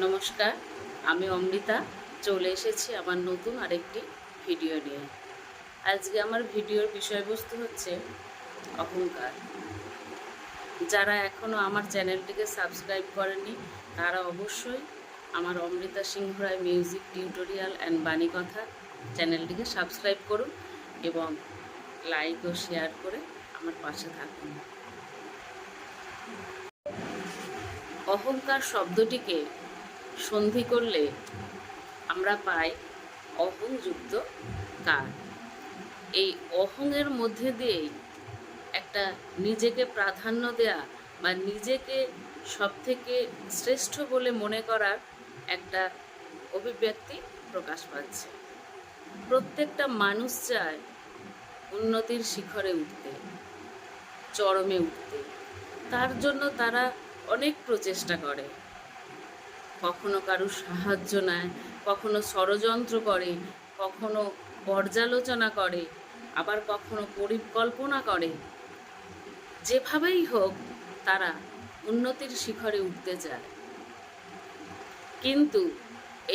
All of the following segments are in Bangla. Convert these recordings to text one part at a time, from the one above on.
নমস্কার, আমি অমৃতা। চলে এসেছি আমার নতুন আরেকটি ভিডিও নিয়ে। আজকে আমার ভিডিওর বিষয়বস্তু হচ্ছে অহংকার। যারা এখনও আমার চ্যানেলটিকে সাবস্ক্রাইব করেনি তারা অবশ্যই আমার Amrita Singha Roy music tutorial and Bani Katha চ্যানেলটিকে সাবস্ক্রাইব করুন এবং লাইক ও শেয়ার করে আমার পাশে থাকুন। অহংকার শব্দটিকে সন্ধি করলে আমরা পাই অহংযুক্ত কার। এই অহংয়ের মধ্যে দিয়েই একটা নিজেকে প্রাধান্য দেয়া বা নিজেকে সব থেকে শ্রেষ্ঠ বলে মনে করার একটা অভিব্যক্তি প্রকাশ পাচ্ছে। প্রত্যেকটা মানুষ চায় উন্নতির শিখরে উঠতে, চরমে উঠতে। তার জন্য তারা অনেক প্রচেষ্টা করে। কখনো কারুর সাহায্য নেয়, কখনো ষড়যন্ত্র করে, কখনো পর্যালোচনা করে, আবার কখনো পরিকল্পনা করে। যেভাবেই হোক, তারা উন্নতির শিখরে উঠতে চায়। কিন্তু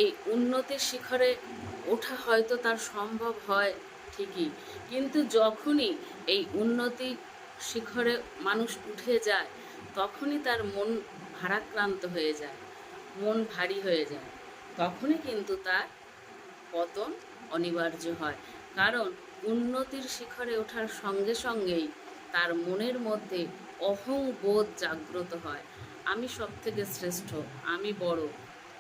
এই উন্নতির শিখরে ওঠা হয়তো তার সম্ভব হয় ঠিকই, কিন্তু যখনই এই উন্নতি শিখরে মানুষ উঠে যায়, তখনই তার মন ভারাক্রান্ত হয়ে যায়। মন ভারী হয়ে যায়, তখনই কিন্তু তার পতন অনিবার্য হয়। কারণ উন্নতির শিখরে ওঠার সঙ্গে সঙ্গেই তার মনের মধ্যে অহং বোধ জাগ্রত হয়। আমি সব থেকে শ্রেষ্ঠ, আমি বড়,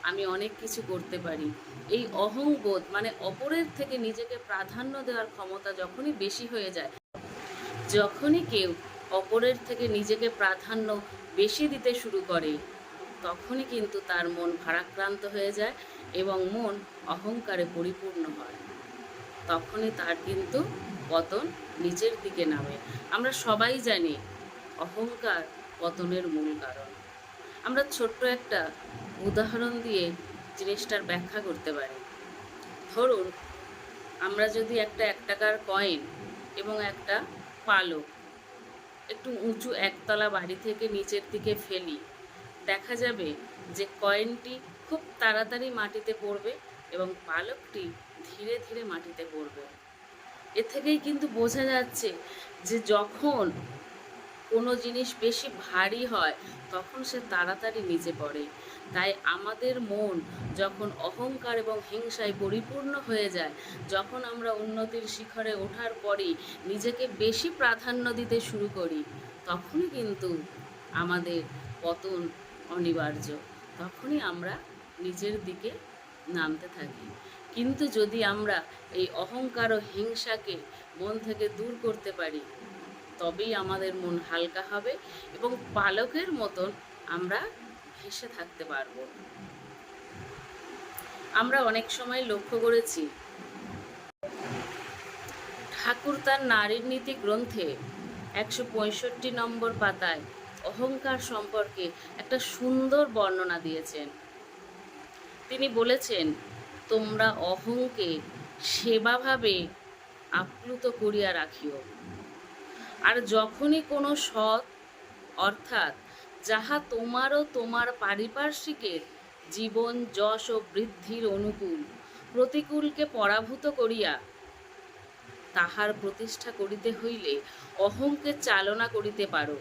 আমি অনেক কিছু করতে পারি। এই অহং বোধ মানে অপরের থেকে নিজেকে প্রাধান্য দেওয়ার ক্ষমতা যখনই বেশি হয়ে যায়, যখনই কেউ অপরের থেকে নিজেকে প্রাধান্য বেশি দিতে শুরু করে। তখনই কিন্তু তার মন ভারাক্রান্ত হয়ে যায় এবং মন অহংকারে পরিপূর্ণ হয়। তখনই তার কিন্তু পতন নিচের দিকে নামে। আমরা সবাই জানি অহংকার পতনের মূল কারণ। আমরা ছোট্ট একটা উদাহরণ দিয়ে জিনিসটার ব্যাখ্যা করতে পারি। ধরুন, আমরা যদি একটা এক টাকার কয়েন এবং একটা পালক একটু উঁচু একতলা বাড়ি থেকে নিচের দিকে ফেলি দেখা যাবে যে কয়েনটি খুব তাড়াতাড়ি মাটিতে পড়বে এবং পালকটি ধীরে ধীরে মাটিতে পড়বে। এ থেকেই কিন্তু বোঝা যাচ্ছে যে যখন কোনো জিনিস বেশি ভারী হয়, তখন সে তাড়াতাড়ি নিচে পড়ে। তাই আমাদের মন যখন অহংকার এবং হিংসায় পরিপূর্ণ হয়ে যায়, যখন আমরা উন্নতির শিখরে ওঠার পরেই নিজেকে বেশি প্রাধান্য দিতে শুরু করি, তখনই কিন্তু আমাদের পতন অনিবার্য। তখনই আমরা নিজের দিকে নামতে থাকি। কিন্তু যদি আমরা এই অহংকার ও হিংসাকে মন থেকে দূর করতে পারি, তবেই আমাদের মন হালকা হবে এবং পালকের মতন আমরা ভেসে থাকতে পারব। আমরা অনেক সময় লক্ষ্য করেছি, ঠাকুর তার নারীর নীতি গ্রন্থে একশো পঁয়ষট্টি নম্বর পাতায় অহংকার সম্পর্কে একটা সুন্দর বর্ণনা দিয়েছেন। তিনি বলেছেন, তোমরা অহংকে সেবাভাবে আপ্লুত করিয়া রাখিও। আর যখনই কোনো সৎ, অর্থাৎ যাহা তোমারও তোমার পারিপার্শ্বিকের জীবন, যশ ও বৃদ্ধির অনুকূল প্রতিকূলকে পরাভূত করিয়া তাহার প্রতিষ্ঠা করিতে হইলে অহংকে চালনা করিতে পারো।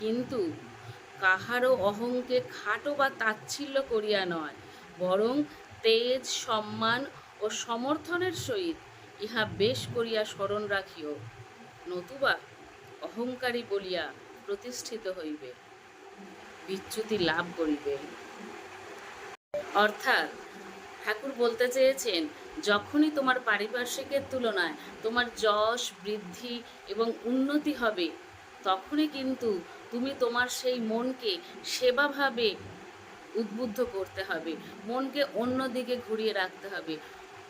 কিন্তু কাহারও অহংকে খাটো বা তাচ্ছিল্য করিয়া নয়, বরং তেজ, সম্মান ও সমর্থনের সহিত ইহা বেশ করিয়া স্মরণ রাখিও। নতুবা অহংকারী বলিয়া প্রতিষ্ঠিত হইবে। বিচ্যুতি লাভ করিবে। অর্থাৎ ঠাকুর বলতে চেয়েছেন, যখনই তোমার পারিপার্শ্বিকের তুলনায় তোমার যশ, বৃদ্ধি এবং উন্নতি হবে, তখনই কিন্তু তুমি তোমার সেই মনকে সেবাভাবে উদ্বুদ্ধ করতে হবে। মনকে অন্য দিকে ঘুরিয়ে রাখতে হবে।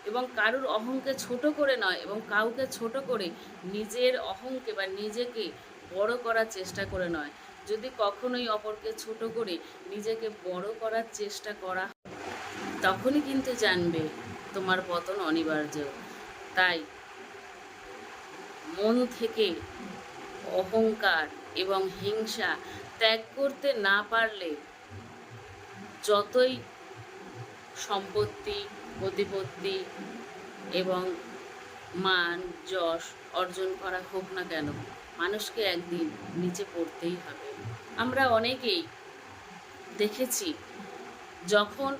এবং কারুর অহংকে ছোট করে নয়, এবং কাউকে ছোট করে নিজের অহংকে বা নিজেকে বড় করার চেষ্টা করে নয়। যদি কখনোই অপরকে ছোট করে নিজেকে বড় করার চেষ্টা করা তখনই কিন্তু জানবে তোমার পতন অনিবার্য। তাই মন থেকে অহংকার এবং হিংসা ত্যাগ করতে না পারলে যতই সম্পত্তি প্রতিপত্তি এবং মান, যশ অর্জন করা হোক না কেন, মানুষকে একদিন নিচে পড়তেই হবে। আমরা অনেকেই দেখেছি, যখন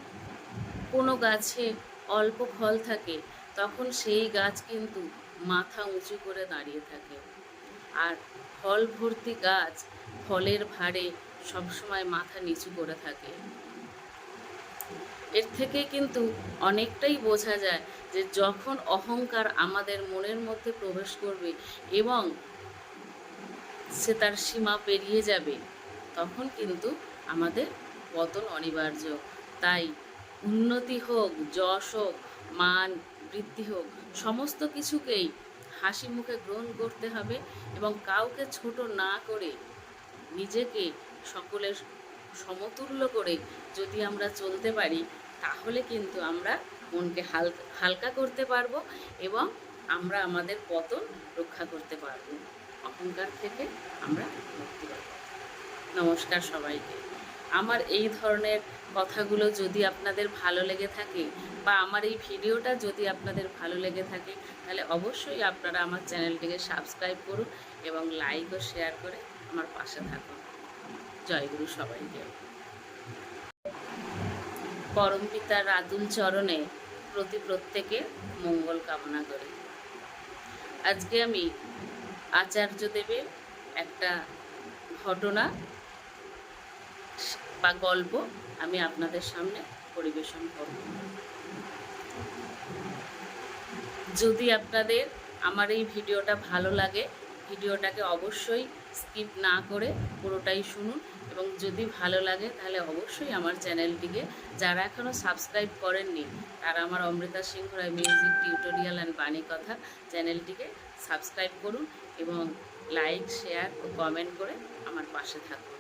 কোনো গাছে অল্প ফল থাকে, তখন সেই গাছ কিন্তু মাথা উঁচু করে দাঁড়িয়ে থাকে। আর ফল ভর্তি গাছ ফলের ভারে সবসময় মাথা নিচু করে থাকে। এর থেকে কিন্তু অনেকটাই বোঝা যায় যে যখন অহংকার আমাদের মনের মধ্যে প্রবেশ করবে এবং সে তার সীমা পেরিয়ে যাবে, তখন কিন্তু আমাদের পতন অনিবার্য। তাই উন্নতি হোক, যশ হোক, মান, বৃদ্ধি হোক, সমস্ত কিছুকেই হাসি মুখে গ্রহণ করতে হবে এবং কাউকে ছোট না করে নিজেকে সকলের সমতুল্য করে যদি আমরা চলতে পারি, তাহলে কিন্তু আমরা মনকে হাল, হালকা করতে পারব এবং আমরা আমাদের পতন রক্ষা করতে পারব। অহংকার থেকে আমরা মুক্তি পাবো। নমস্কার সবাইকে। আমার এই ধরনের কথাগুলো যদি আপনাদের ভালো লেগে থাকে বা আমার এই ভিডিওটা যদি আপনাদের ভালো লেগে থাকে, তাহলে অবশ্যই আপনারা আমার চ্যানেলটিকে সাবস্ক্রাইব করুন এবং লাইক ও শেয়ার করে আমার পাশে থাকুন। জয়গুরু সবাইকে। পরম পিতার আতুল চরণে প্রতি প্রত্যেকে মঙ্গল কামনা করি। আজকে আমি আচার্যদেবের একটা ঘটনা বা গল্প আমি আপনাদের সামনে পরিবেশন করব। যদি আপনাদের আমার এই ভিডিওটা ভালো লাগে, ভিডিওটাকে অবশ্যই স্কিপ না করে পুরোটাই শুনুন এবং যদি ভালো লাগে তাহলে অবশ্যই আমার চ্যানেলটিকে, যারা এখনও সাবস্ক্রাইব করেননি, তারা আমার Amrita Singha Roy music tutorial and Bani Katha চ্যানেলটিকে সাবস্ক্রাইব করুন এবং লাইক, শেয়ার ও কমেন্ট করে আমার পাশে থাকুন।